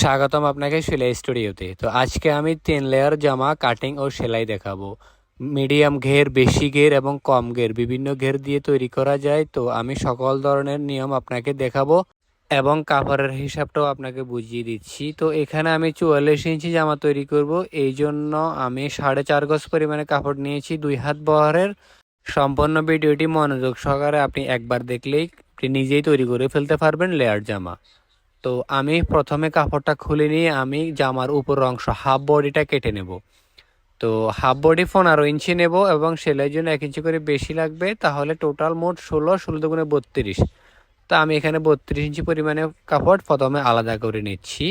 স্বাগতম আপনাকে সেলাই স্টুডিওতে। তো আজকে আমি তিন লেয়ার জামা কাটিং ও সেলাই দেখাবো। মিডিয়াম ঘের, বেশি ঘের এবং কম ঘের, বিভিন্ন ঘের দিয়ে তৈরি করা যায়। তো আমি সকল ধরনের নিয়ম আপনাকে দেখাবো এবং কাপড়ের হিসাবটাও আপনাকে বুঝিয়ে দিচ্ছি। তো এখানে আমি চুয়াল্লিশ ইঞ্চি জামা তৈরি করব। এই জন্য আমি সাড়ে চার গজ পরিমাণে কাপড় নিয়েছি দুই হাত বহরের। সম্পূর্ণ ভিডিওটি মনোযোগ সহকারে আপনি একবার দেখলেই নিজেই তৈরি করে ফেলতে পারবেন লেয়ার জামা। তো আমি প্রথমে কাপড়টা খুলে নিয়ে আমি জামার উপর অংশ হাফ বডিটা কেটে নেব। তো হাফ বডি পনেরো ইঞ্চি নেব এবং সেলাইয়ের জন্য এক ইঞ্চি করে বেশি লাগবে, তাহলে টোটাল মোট ষোলো ষোলো দুগুণে বত্রিশ। তো আমি এখানে বত্রিশ ইঞ্চি পরিমাণে কাপড় প্রথমে আলাদা করে নিচ্ছি।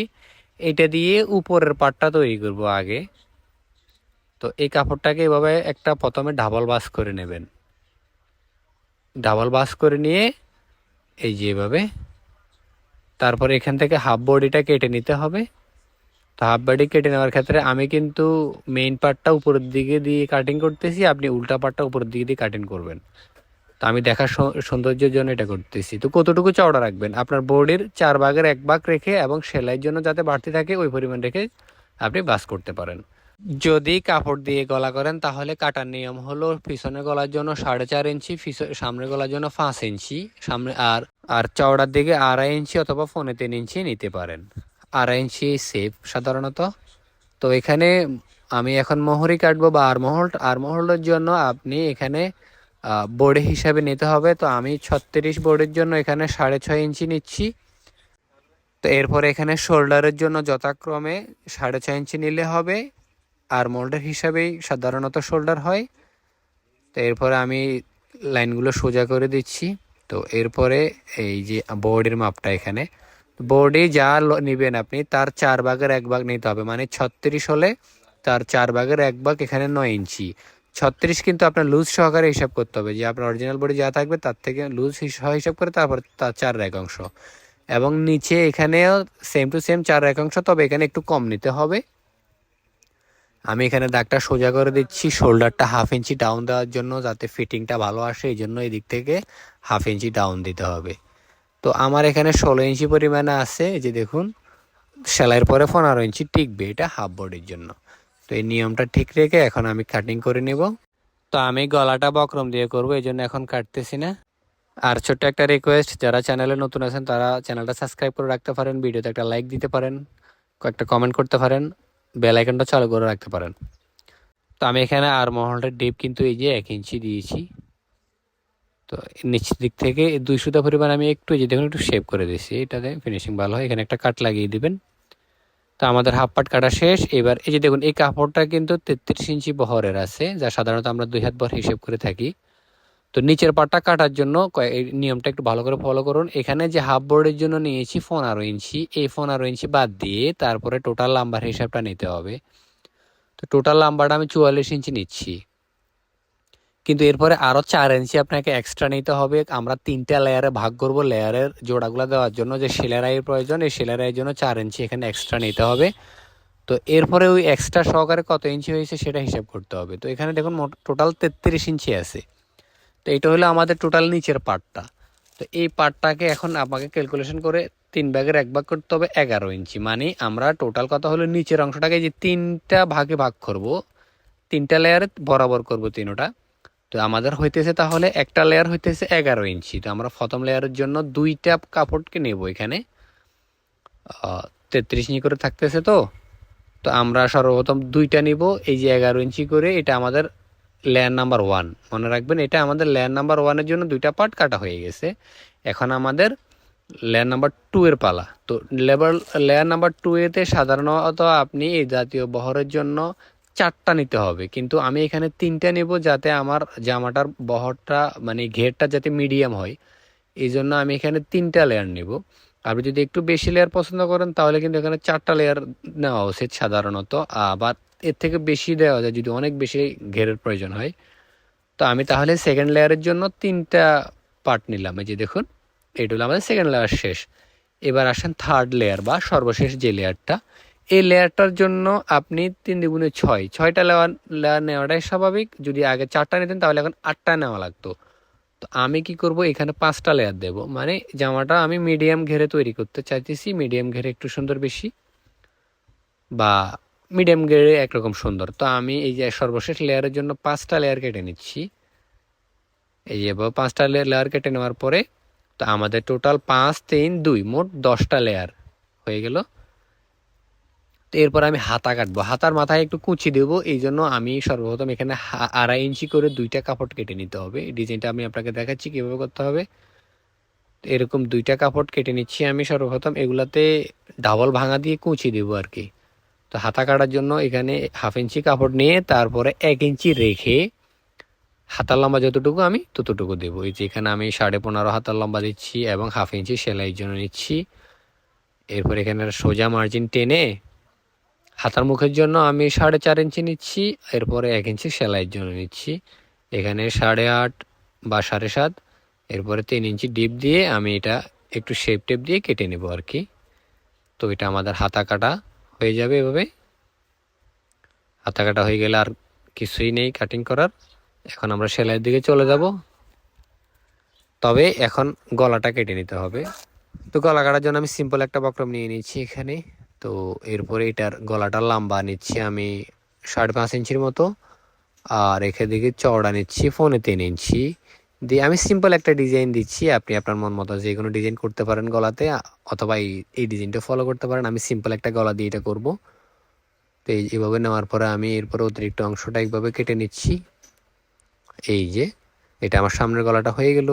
এটা দিয়ে উপরের পাটটা তৈরি করব আগে। তো এই কাপড়টাকে এভাবে একটা প্রথমে ডাবল বাস করে নেবেন। ডাবল বাস করে নিয়ে এই যে এভাবে তারপরে এখান থেকে হাফ বডিটা কেটে নিতে হবে। তো হাফ বডি কেটে নেওয়ার ক্ষেত্রে আমি কিন্তু মেইন পার্টটা উপরের দিকে দিয়ে কাটিং করতেছি, আপনি উল্টা পার্টটা উপরের দিকে দিয়ে কাটিং করবেন। তো আমি দেখার সৌন্দর্যের জন্য এটা করতেছি। তো কতটুকু চওড়া রাখবেন? আপনার বডির চার ভাগের এক ভাগ রেখে এবং সেলাইয়ের জন্য যাতে বাড়তি থাকে, ওই পরিমাণ রেখে আপনি বাস করতে পারেন। যদি কাপড় দিয়ে গলা করেন, তাহলে কাটার নিয়ম হলো পিছনে গলার জন্য সাড়ে চার ইঞ্চি সামনে গলার জন্য পাঁচ ইঞ্চি, সামনে আর আর চওড়ার দিকে আড়াই ইঞ্চি অথবা ফোনে তিন ইঞ্চি নিতে পারেন। আড়াই ইঞ্চি সেফ সাধারণত। তো এখানে আমি এখন মোহরি কাটবো বা আরমহল আরমহলের জন্য আপনি এখানে বোর্ড হিসাবে নিতে হবে। তো আমি ছত্রিশ বোর্ডের জন্য এখানে সাড়ে ছয় ইঞ্চি নিচ্ছি। তো এরপর এখানে শোল্ডারের জন্য যথাক্রমে সাড়ে ছয় ইঞ্চি নিলে হবে। আর মোল্ডের হিসাবেই সাধারণত শোল্ডার হয়। তো এরপরে আমি লাইনগুলো সোজা করে দিচ্ছি। তো এরপরে এই যে বোর্ডের মাপটা এখানে বোর্ডে যা নেবেন আপনি, তার চার ভাগের এক ভাগ নিতে হবে। মানে ছত্রিশ হলে তার চার ভাগের এক ভাগ এখানে নয় ইঞ্চি। ছত্রিশ কিন্তু আপনার লুজ সহকারে হিসাব করতে হবে। যে আপনার অরিজিনাল বডি যা থাকবে, তার থেকে লুজ হিসাব করে তারপর তার চার এক অংশ। এবং নিচে এখানেও সেম টু সেম চার এক অংশ, তবে এখানে একটু কম নিতে হবে। আমি এখানে দাগটা সোজা করে দিচ্ছি। শোল্ডারটা হাফ ইঞ্চি ডাউন দেওয়ার জন্য যাতে ফিটিংটা ভালো আসে এই জন্য এই দিক থেকে হাফ ইঞ্চি ডাউন দিতে হবে। তো আমার এখানে ষোলো ইঞ্চি পরিমাণে আছে যে দেখুন, সেলাইয়ের পরে পনেরো ইঞ্চি টিকবে এটা হাফ বডির জন্য। তো এই নিয়মটা ঠিক রেখে এখন আমি কাটিং করে নেব। তো আমি গলাটা বক্রম দিয়ে করব, এই জন্য এখন কাটতেছি না। আর ছোট্ট একটা রিকোয়েস্ট যারা চ্যানেলে নতুন আছেন, তারা চ্যানেলটা সাবস্ক্রাইব করে রাখতে পারেন ভিডিওতে একটা লাইক দিতে পারেন, কয়েকটা কমেন্ট করতে পারেন। বেল আইকনটা চালু করে রাখতে পারেন। তো আমি এখানে আর মহলটার ডিপ কিন্তু এই যে এক ইঞ্চি দিয়েছি। তো নিচের দিক থেকে দুই সুতা পরিমাণ আমি একটু যে দেখুন, একটু শেপ করে দিয়েছি। এটাতে ফিনিশিং ভালো হয়। এখানে একটা কাট লাগিয়ে দিবেন। তো আমাদের হাফ পাট কাটা শেষ। এবার এই যে দেখুন, এই কাপড়টা কিন্তু তেত্রিশ ইঞ্চি বহরের আছে, যা সাধারণত আমরা দুই হাত বহর হিসেব করে থাকি। তো নিচের পাটটা কাটার জন্য নিয়মটা একটু ভালো করে ফলো করুন। এখানে যে হাফ বোর্ডের জন্য নিয়েছি পনেরো ইঞ্চি। এই পনেরো ইঞ্চি বাদ দিয়ে তারপরে টোটাল লাম্বার হিসাবটা নিতে হবে। তো টোটাল লাম্বারটা আমি চুয়াল্লিশ ইঞ্চি নিচ্ছি। কিন্তু এরপরে আরও চার ইঞ্চি আপনাকে এক্সট্রা নিতে হবে। আমরা তিনটা লেয়ারে ভাগ করব লেয়ারের জোড়াগুলো দেওয়ার জন্য যে সেলারাইয়ের প্রয়োজন, এই সেলারাইয়ের জন্য চার ইঞ্চি এখানে এক্সট্রা নিতে হবে। তো এরপরে ওই এক্সট্রা সহকারে কত ইঞ্চি হয়েছে সেটা হিসাব করতে হবে। তো এখানে দেখুন টোটাল তেত্রিশ ইঞ্চি আছে। তো এটা হলো আমাদের টোটাল নিচের পার্টটা তো এই পার্টটাকে এখন আমাকে ক্যালকুলেশন করে তিন ভাগের এক ভাগ করতে হবে এগারো ইঞ্চি। মানে আমরা টোটাল কথা হলো নিচের অংশটাকে যে তিনটা ভাগে ভাগ করব, তিনটা লেয়ারে বরাবর করব তিনোটা তো আমাদের হইতেছে তাহলে একটা লেয়ার হইতেছে এগারো ইঞ্চি। তো আমরা প্রথম লেয়ারের জন্য দুইটা কাপড়কে নেব এখানে। তেত্রিশ ইঞ্চি করে থাকতেছে তো। তো আমরা সর্বপ্রথম দুইটা নিব, এই যে এগারো ইঞ্চি করে, এটা আমাদের লেয়ার নাম্বার ওয়ান মনে রাখবেন, এটা আমাদের লেয়ার নাম্বার ওয়ানের জন্য দুইটা পার্ট কাটা হয়ে গেছে। এখন আমাদের লেয়ার নাম্বার টু এর পালা। তো লেবার লেয়ার নাম্বার টু এতে সাধারণত আপনি এই জাতীয় বহরের জন্য চারটা নিতে হবে। কিন্তু আমি এখানে তিনটা নেব যাতে আমার জামাটার বহরটা মানে ঘেরটা যাতে মিডিয়াম হয়। এই জন্য আমি এখানে তিনটা লেয়ার নেব। আপনি যদি একটু বেশি লেয়ার পছন্দ করেন, তাহলে কিন্তু এখানে চারটা লেয়ার নেওয়া উচিত সাধারণত। আবার এর থেকে বেশি দেওয়া যায়, যদি অনেক বেশি ঘেরের প্রয়োজন হয়। তো আমি তাহলে সেকেন্ড লেয়ারের জন্য তিনটা পার্ট নিলাম। এই যে দেখুন, এটা হলো আমাদের সেকেন্ড লেয়ার শেষ। এবার আসেন থার্ড লেয়ার বা সর্বশেষ যে লেয়ারটা এই লেয়ারটার জন্য আপনি তিন দ্বিগুণে ছয়, ছয়টা লেয়ার লেয়ার নেওয়াটাই স্বাভাবিক। যদি আগে চারটা নিতেন, তাহলে এখন আটটা নেওয়া লাগতো। তো আমি কি করব, এখানে পাঁচটা লেয়ার দেব। মানে জামাটা আমি মিডিয়াম ঘেরে তৈরি করতে চাইতেছি। মিডিয়াম ঘেরে একটু সুন্দর বেশি। বা মিডিয়াম গ্রেডে একরকম সুন্দর। তো আমি এই যে সর্বশেষ লেয়ারের জন্য পাঁচটা লেয়ার কেটে নিচ্ছি। এই যে পাঁচটা লেয়ার কেটে নেওয়ার পরে তো আমাদের টোটাল পাঁচ, তিন, দুই, মোট দশটা লেয়ার হয়ে গেল। তো এরপর আমি হাতা কাটবো। হাতার মাথায় একটু কুচি দেবো। এই জন্য আমি সর্বপ্রথম এখানে আড়াই ইঞ্চি করে দুইটা কাপড় কেটে নিতে হবে। এই ডিজাইনটা আমি আপনাকে দেখাচ্ছি কীভাবে করতে হবে। এরকম দুইটা কাপড় কেটে নিচ্ছি আমি সর্বপ্রথম। এগুলাতে ডাবল ভাঙা দিয়ে কুচি দেবো আর কি। তো হাতা কাটার জন্য এখানে হাফ ইঞ্চি কাপড় নিয়ে তারপরে এক ইঞ্চি রেখে হাতার লম্বা যতটুকু আমি ততটুকু দেবো। এই যে এখানে আমি সাড়ে পনেরো হাতার লম্বা দিচ্ছি এবং হাফ ইঞ্চি সেলাইয়ের জন্য নিচ্ছি। এরপর এখানে সোজা মার্জিন টেনে হাতার মুখের জন্য আমি সাড়ে চার ইঞ্চি নিচ্ছি, এরপরে এক ইঞ্চি সেলাইয়ের জন্য নিচ্ছি। এখানে সাড়ে আট বা সাড়ে সাত, এরপরে তিন ইঞ্চি ডিপ দিয়ে আমি এটা একটু শেপ টেপ দিয়ে কেটে নেব আর কি। তো এটা আমাদের হাতা কাটা হয়ে যাবে এভাবে। হাতা কাটা হয়ে গেলে আর কিছুই নেই কাটিং করার। এখন আমরা সেলাইয়ের দিকে চলে যাব। তবে এখন গলাটা কেটে নিতে হবে। তো গলা কাটার জন্য আমি সিম্পল একটা বক্রম নিয়ে নিচ্ছি এখানে। তো এরপরে এটার গলাটা লম্বা নিচ্ছি আমি সাড়ে পাঁচ ইঞ্চির মতো। আর এখান থেকে চওড়া নিচ্ছি ফোনে তিন ইঞ্চি। দিয়ে আমি সিম্পল একটা ডিজাইন দিচ্ছি। আপনি আপনার মন মতো যে কোনো ডিজাইন করতে পারেন গলাতে অথবা এই এই ডিজাইনটা ফলো করতে পারেন। আমি সিম্পল একটা গলা দিয়ে এটা করব। তো এই, এভাবে নেওয়ার পরে আমি এরপরে অতিরিক্ত অংশটা এইভাবে কেটে নিচ্ছি। এই যে, এটা আমার সামনের গলাটা হয়ে গেল।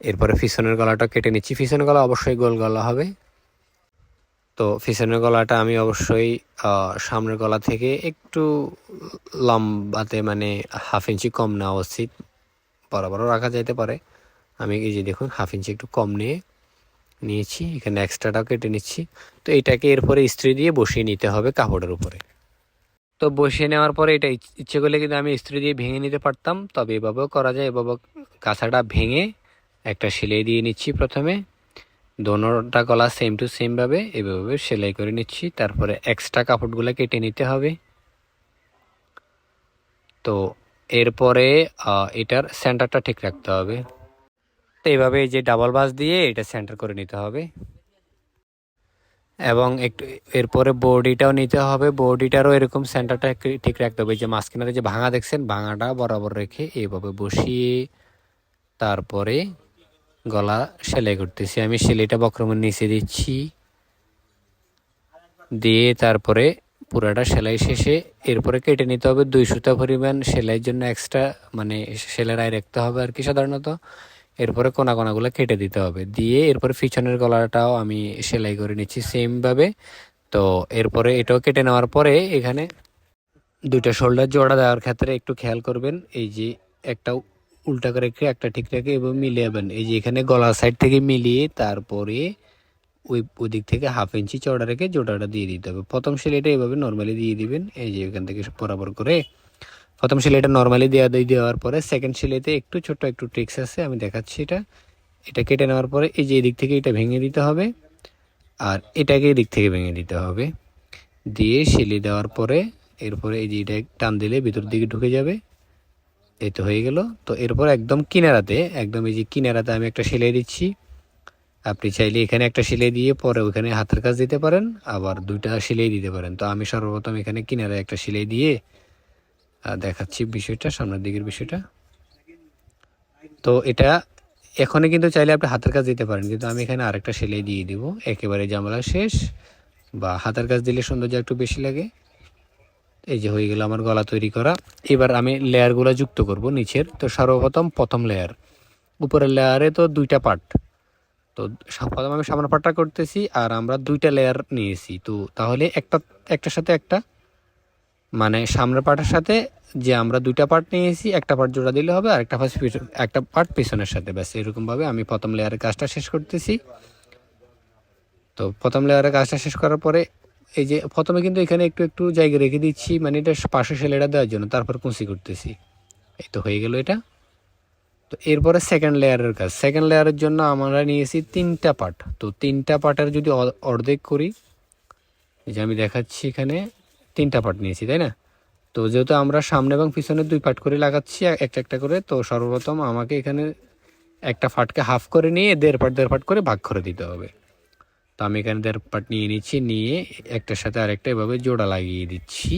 এরপরে পিছনের গলাটা কেটে নিচ্ছি। পিছনের গলা অবশ্যই গোল গলা হবে। তো পিছনের গলাটা আমি অবশ্যই সামনের গলা থেকে একটু লম্বাতে মানে হাফ ইঞ্চি কম নেওয়া উচিত। বরাবরও রাখা যাইতে পারে। আমি এই যে দেখুন, হাফ ইঞ্চি একটু কম নিয়ে নিয়েছি, এখানে এক্সট্রাটাও কেটে নিচ্ছি। তো এটাকে এরপরে ইস্ত্রি দিয়ে বসিয়ে নিতে হবে কাপড়ের উপরে। তো বসিয়ে নেওয়ার পরে এটা ইচ- ইচ্ছে করলে কিন্তু আমি ইস্ত্রি দিয়ে ভেঙে নিতে পারতাম, তবে এভাবেও করা যায়। এভাবে কাঁচাটা ভেঙে একটা সেলাই দিয়ে নিচ্ছি প্রথমে। দোনোটা গলা সেম টু সেম ভাবে এভাবে সেলাই করে নিচ্ছি। তারপরে এক্সট্রা কাপড়গুলো কেটে নিতে হবে। তো এরপরে এটার সেন্টারটা ঠিক রাখতে হবে। তো এইভাবে এই যে ডাবল বাস দিয়ে এটা সেন্টার করে নিতে হবে। এবং একটু এরপরে বডিটাও নিতে হবে। বডিটারও এরকম সেন্টারটা ঠিক রাখতে হবে। যে মাঝখানে যে ভাঙা দেখছেন, ভাঙাটা বরাবর রেখে এইভাবে বসিয়ে তারপরে গলা সেলাই করতেছি। আমি সেলাইটা বক্রমের নিচে দিচ্ছি। দিয়ে তারপরে পুরাটা সেলাই শেষে এরপরে কেটে নিতে হবে। দুই সুতা পরিমাণ সেলাইয়ের জন্য এক্সট্রা মানে সেলাই রাখতে হবে আর কি সাধারণত। এরপরে কোনা কোনাগুলো কেটে দিতে হবে। দিয়ে এরপরে পিছনের গলাটাও আমি সেলাই করে নিচ্ছি সেমভাবে তো এরপরে এটাও কেটে নেওয়ার পরে এখানে দুইটা শোল্ডার জোড়া দেওয়ার ক্ষেত্রে একটু খেয়াল করবেন। এই যে একটা উল্টা করে রেখে একটা ঠিক রেখে এবং মিলিয়ে যাবেন এই যে এখানে গলার সাইড থেকে মিলিয়ে তারপরে ওই ওই দিক থেকে হাফ ইঞ্চি চওড়া রেখে জোড়াটা দিয়ে দিতে হবে। প্রথম সেলাইটা এভাবে নর্মালি দিয়ে দিবেন। এই যে এখান থেকে বরাবর করে প্রথম সেলাইটা নর্মালি দেওয়া দিয়ে দেওয়ার পরে সেকেন্ড সেলাইতে একটু ছোট একটু ট্রিক্স আছে, আমি দেখাচ্ছি এটা। এটা কেটে নেওয়ার পরে এই যে এদিক থেকে এটা ভেঙে দিতে হবে আর এটাকে এদিক থেকে ভেঙে দিতে হবে। দিয়ে সেলাই দেওয়ার পরে এরপরে এই যে এটা টান দিলে ভিতর দিকে ঢুকে যাবে। এই তো হয়ে গেল। তো এরপর একদম কিনারাতে, একদম এই যে কিনারাতে আমি একটা সেলাই দিচ্ছি। আপনি চাইলে এখানে একটা সেলাই দিয়ে পরে ওখানে হাতের কাজ দিতে পারেন, আবার দুইটা সেলাই দিতে পারেন। তো আমি সর্বপ্রথম এখানে কিনারে একটা সেলাই দিয়ে দেখাচ্ছি বিষয়টা, সামনের দিকের বিষয়টা। তো এটা এখনই কিন্তু চাইলে আপনি হাতের কাজ দিতে পারেন, কিন্তু আমি এখানে আরেকটা সেলাই দিয়ে দিব। একেবারে জামালা শেষ, বা হাতের কাজ দিলে সৌন্দর্য একটু বেশি লাগে। এই যে হয়ে গেল আমার গলা তৈরি করা। এবার আমি লেয়ারগুলো যুক্ত করব নিচের। তো সর্বপ্রথম প্রথম লেয়ার উপরের লেয়ারে তো দুইটা পার্ট তো প্রথম আমি সামনের পার্টটা করতেছি আর আমরা দুইটা লেয়ার নিয়েছি। তো তাহলে একটা, একটার সাথে একটা। মানে সামনের পার্টের সাথে যে আমরা দুইটা পার্ট নিয়েছি, একটা পার্ট জোড়া দিলে হবে আর একটা পার্ট একটা পার্ট পিছনের সাথে। ব্যাস, এরকমভাবে আমি প্রথম লেয়ারের কাজটা শেষ করতেছি। তো প্রথম লেয়ারের কাজটা শেষ করার পরে এই যে প্রথমে কিন্তু এখানে একটু একটু জায়গা রেখে দিচ্ছি মানে এটা পাশে সেলেটা দেওয়ার জন্য, তারপর কুচি করতেছি। এই তো হয়ে গেল এটা। তো এরপরে সেকেন্ড লেয়ারের কাজ। সেকেন্ড লেয়ারের জন্য আমরা নিয়েছি তিনটা পার্ট। তো তিনটা পার্টের যদি অর্ধেক করি, এই যে আমি দেখাচ্ছি এখানে, তিনটা পার্ট নিয়েছি, তাই না? তো যেহেতু আমরা সামনে এবং পিছনে দুই পার্ট করে লাগাচ্ছি একটা একটা করে, তো সর্বপ্রথম আমাকে এখানে একটা পার্টকে হাফ করে নিয়ে দেড় পার্ট দেড় পার্ট করে ভাগ করে দিতে হবে। তো আমি এখানে দেড় পার্ট নিয়ে নিচ্ছি, নিয়ে একটার সাথে আরেকটা এভাবে জোড়া লাগিয়ে দিচ্ছি।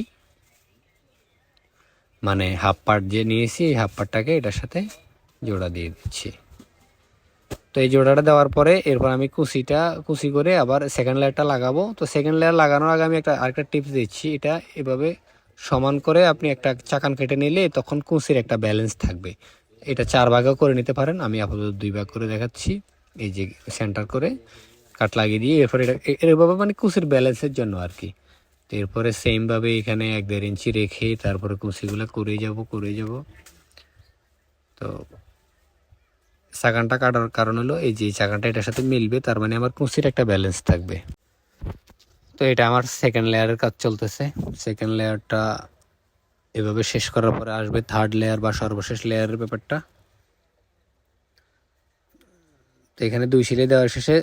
মানে হাফ পার্ট যে নিয়েছি, এই হাফ পার্টটাকে এটার সাথে জোড়া দিয়ে দিচ্ছি। তো এই জোড়াটা দেওয়ার পরে এরপর আমি কুচিটা কুচি করে আবার সেকেন্ড লেয়ারটা লাগাবো। তো সেকেন্ড লেয়ার লাগানোর আগে আমি একটা, আরেকটা টিপস দিচ্ছি। এটা এভাবে সমান করে আপনি একটা চাকান কেটে নিলে তখন কুচির একটা ব্যালেন্স থাকবে। এটা চার ভাগও করে নিতে পারেন, আমি আপাতত দুই ভাগ করে দেখাচ্ছি। এই যে সেন্টার করে কাট লাগিয়ে দিয়ে, এরপরে এটা, এ- এভাবে মানে কুচির ব্যালেন্সের জন্য আর কি। তো এরপরে সেমভাবে এখানে এক দেড় ইঞ্চি রেখে তারপরে কুচিগুলো করে যাব করে যাব। তো চাকানটা কাটার কারণ হলো, এই যে চাকানটা এটার সাথে মিলবে, তার মানে আমার কুচির একটা ব্যালেন্স থাকবে। তো এটা আমার সেকেন্ড লেয়ারের কাজ চলতেছে। সেকেন্ড লেয়ারটা এভাবে শেষ করার পরে আসবে থার্ড লেয়ার বা সর্বশেষ লেয়ারের ব্যাপারটা। তো এখানে দুই সিলে দেওয়ার শেষে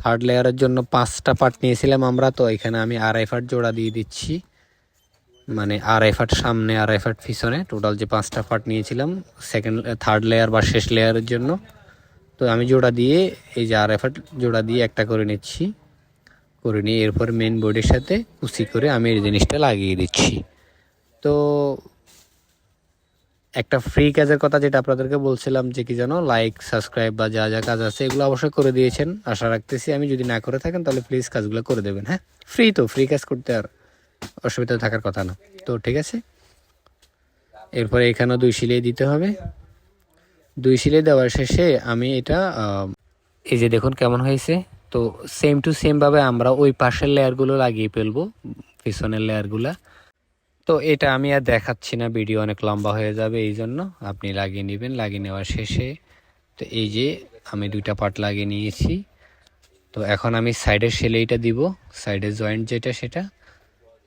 থার্ড লেয়ারের জন্য পাঁচটা পার্ট নিয়েছিলাম আমরা, তো এখানে আমি আড়াই ফাট জোড়া দিয়ে দিচ্ছি। মানে আড়াই ফাট সামনে আড়াই ফাট পিছনে টোটাল যে পাঁচটা পার্ট নিয়েছিলাম সেকেন্ড থার্ড লেয়ার বা শেষ লেয়ারের জন্য। তো আমি জোড়া দিয়ে, এই যে আড়াই ফাট জোড়া দিয়ে একটা করে নিচ্ছি। করে নিয়ে এরপর মেন বোর্ডের সাথে কুচি করে আমি এই জিনিসটা লাগিয়ে দিচ্ছি। তো একটা ফ্রি কাজের কথা যেটা আপনাদেরকে বলছিলাম যে কি যেন লাইক সাবস্ক্রাইব বা যা যা কাজ আছে এগুলো অবশ্যই করে দিয়েছেন। আশা রাখতেছি আমি যদি না করে থাকেন তাহলে প্লিজ কাজগুলো করে দেবেন হ্যাঁ? ফ্রি তো ফ্রি কাজ করতে আর অসুবিধা থাকার কথা না। তো ঠিক আছে? এরপরে এখানেও দুই সিলাই দিতে হবে। দুই সিলাই দেওয়ার শেষে আমি এটা এই যে দেখুন কেমন হয়েছে। তো সেম টু সেমভাবে আমরা ওই পাশের লেয়ারগুলো লাগিয়ে ফেলব, পিছনের লেয়ারগুলা তো এটা আমি আর দেখাচ্ছি না, ভিডিও অনেক লম্বা হয়ে যাবে, এই জন্য আপনি লাগিয়ে নেবেন, লাগিয়ে নেওয়ার শেষে তো এই যে আমি দুইটা পার্ট লাগিয়ে নিয়েছি। তো এখন আমি সাইডের সেলাইটা দিব সাইডের জয়েন্ট যেটা সেটা।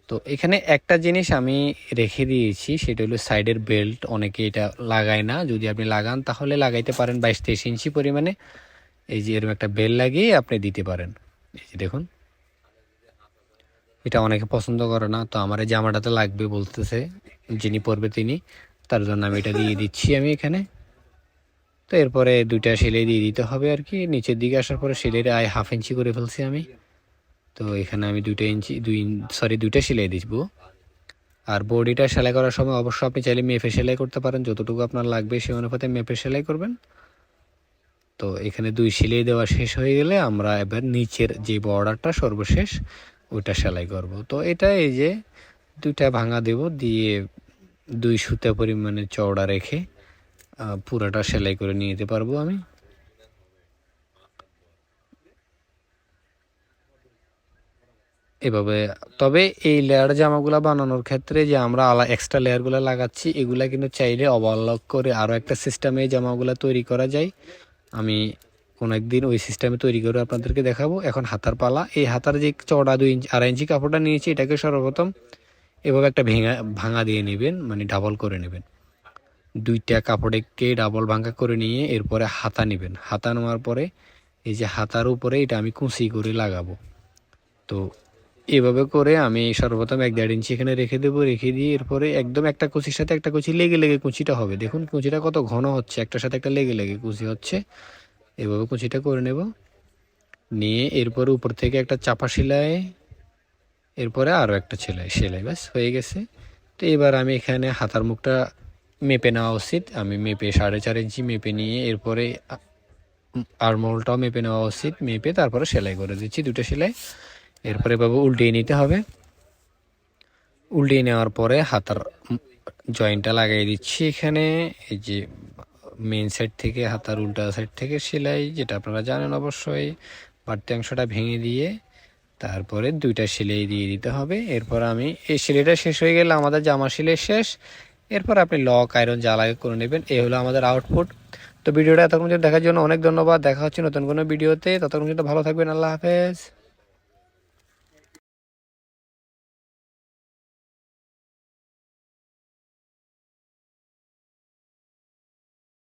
তো এখানে একটা জিনিস আমি রেখে দিয়েছি, সেটা হলো সাইডের বেল্ট অনেকে এটা লাগায় না, যদি আপনি লাগান তাহলে লাগাইতে পারেন বাইশ তেইশ ইঞ্চি পরিমাণে। এই যে এরকম একটা বেল লাগিয়ে আপনি দিতে পারেন। এই যে দেখুন। এটা অনেকে পছন্দ করে না, তো আমার এই জামাটাতে লাগবে বলতেছে, যিনি পরবে তিনি, তার জন্য আমি এটা দিয়ে দিচ্ছি আমি এখানে। তো এরপরে দুইটা সেলাই দিয়ে দিতে হবে আর কি, নিচের দিকে আসার পরে সেলাইটা আয় হাফ ইঞ্চি করে ফেলছি আমি। তো এখানে আমি দুইটা ইঞ্চি, দুই সরি দুইটা সেলাই দিব। আর বডিটা সেলাই করার সময় অবশ্যই আপনি চাইলে মেপে সেলাই করতে পারেন, যতটুকু আপনার লাগবে সেই অনুপাতে মেপে সেলাই করবেন। তো এখানে দুই সেলাই দেওয়া শেষ হয়ে গেলে আমরা এবার নিচের যে বর্ডারটা সর্বশেষ ওইটা সেলাই করব। তো এটা এই যে দুইটা ভাঙা দেব, দিয়ে দুই সুতা পরিমাণে চওড়া রেখে পুরাটা সেলাই করে নিয়ে যেতে পারব আমি। এভাবে, তবে এই লেয়ার জামাগুলা বানানোর ক্ষেত্রে যে আমরা আলা এক্সট্রা লেয়ারগুলো লাগাচ্ছি, এগুলা কিন্তু চাইলে ওভারলক করে আরও একটা সিস্টেমে জামাগুলা তৈরি করা যায়। আমি কোনো একদিন ওই সিস্টেমে তৈরি করে আপনাদেরকে দেখাবো। এখন হাতার পালা। এই হাতার যে চওড়া দুই ইঞ্চি, আড়াই ইঞ্চি কাপড়টা নিয়েছি, এটাকে সর্বপ্রথম এভাবে একটা ভেঙা, ভাঙা দিয়ে নেবেন মানে ডাবল করে নেবেন। দুইটা কাপড়কে ডাবল ভাঙা করে নিয়ে এরপরে হাতা নেবেন। হাতা নেওয়ার পরে এই যে হাতার উপরে এটা আমি কুচি করে লাগাবো। তো এভাবে করে আমি সর্বপ্রথম এক দেড় ইঞ্চি এখানে রেখে দেবো, রেখে দিয়ে এরপরে একদম একটা কুচির সাথে একটা কুচি লেগে লেগে কুচিটা হবে। দেখুন, কুচিটা কত ঘন হচ্ছে, একটার সাথে একটা লেগে লেগে কুচি হচ্ছে। এভাবে কুচিটা করে নেব। নিয়ে এরপরে উপর থেকে একটা চাপা সেলাই, এরপরে আরও একটা সেলাই সেলাই ব্যাস হয়ে গেছে। তো এবার আমি এখানে হাতার মুখটা মেপে নেওয়া উচিত। আমি মেপে সাড়ে চার ইঞ্চি মেপে নিয়ে এরপরে আরমোলটাও মেপে নেওয়া উচিত। মেপে তারপরে সেলাই করে দিচ্ছি দুটো সেলাই। এরপরে এভাবে উল্টিয়ে নিতে হবে। উল্টিয়ে নেওয়ার পরে হাতার জয়েন্টটা লাগিয়ে দিচ্ছি এখানে। এই যে মেন সাইড থেকে হাতার উল্টা সাইড থেকে সেলাই, যেটা আপনারা জানেন অবশ্যই, বাড়তি অংশটা ভেঙে দিয়ে তারপরে দুইটা সেলাই দিয়ে দিতে হবে। এরপর আমি এই সেলাইটা শেষ হয়ে গেলে আমাদের জামা সেলাই শেষ। এরপর আপনি লক আয়রন জ্বালাই করে নেবেন। এই হলো আমাদের আউটপুট তো ভিডিওটা এতক্ষণ দেখার জন্য অনেক ধন্যবাদ। দেখা হচ্ছে নতুন কোনো ভিডিওতে। ততক্ষণ পর্যন্ত ভালো থাকবেন। আল্লাহ হাফেজ।